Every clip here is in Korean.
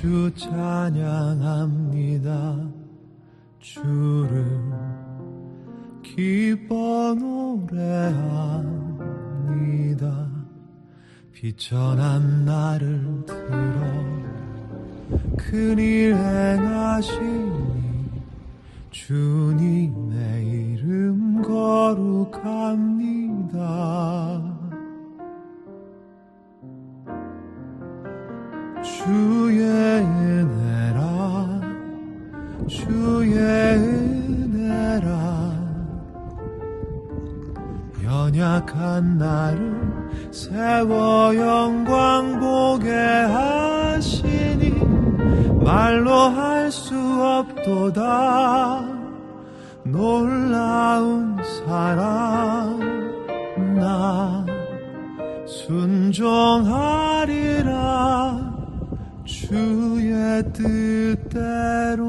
주 찬양합니다. 주를 기뻐 노래합니다. 비천한 나를 들어 큰일 행하시니 주님의 이름 거룩합니다. 주 한 나를 세워 영광 보게 하시니 말로 할 수 없도다. 놀라운 사랑 나 순종하리라. 주의 뜻대로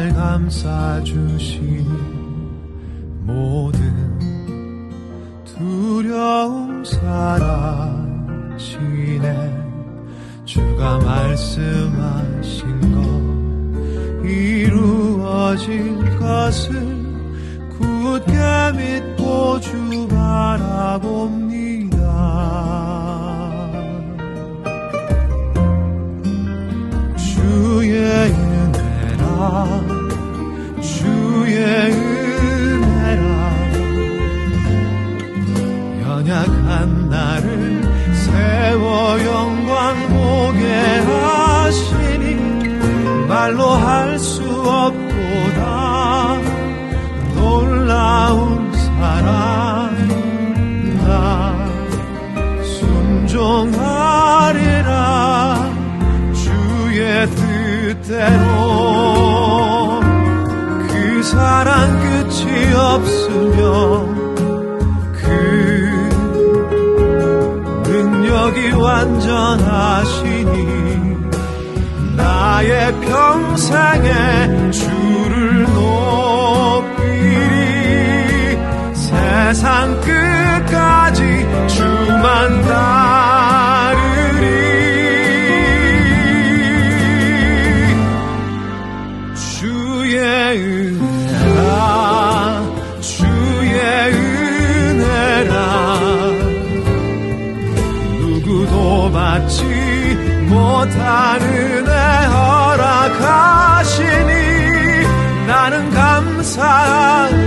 날 감싸주시니 모든 두려움 사라지네. 주가 말씀하신 것 이루어질 것을 굳게 믿고 주 바라봅니다 순종하리라. 주의 뜻대로 그 사랑 끝이 없으며 그 능력이 완전하시니 나의 평생에 주를 높이리 세상 끝 못한 은혜 허락하시니 나는 감사하리라